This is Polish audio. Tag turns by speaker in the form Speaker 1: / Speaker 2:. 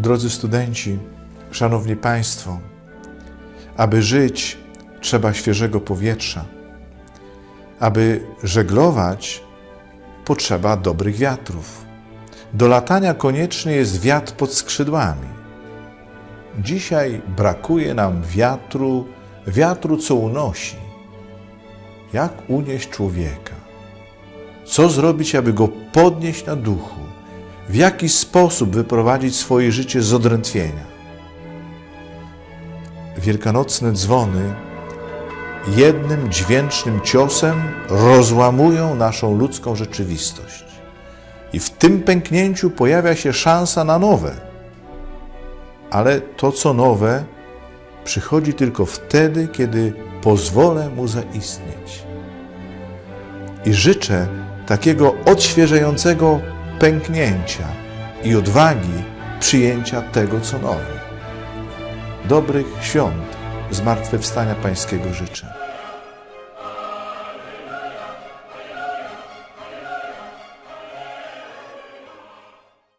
Speaker 1: Drodzy studenci, szanowni Państwo, aby żyć, trzeba świeżego powietrza. Aby żeglować, potrzeba dobrych wiatrów. Do latania konieczny jest wiatr pod skrzydłami. Dzisiaj brakuje nam wiatru, wiatru, co unosi. Jak unieść człowieka? Co zrobić, aby go podnieść na duchu? W jaki sposób wyprowadzić swoje życie z odrętwienia? Wielkanocne dzwony jednym dźwięcznym ciosem rozłamują naszą ludzką rzeczywistość. I w tym pęknięciu pojawia się szansa na nowe. Ale to, co nowe, przychodzi tylko wtedy, kiedy pozwolę mu zaistnieć. I życzę takiego odświeżającego pęknięcia i odwagi przyjęcia tego, co nowe. Dobrych świąt zmartwychwstania Pańskiego życzę.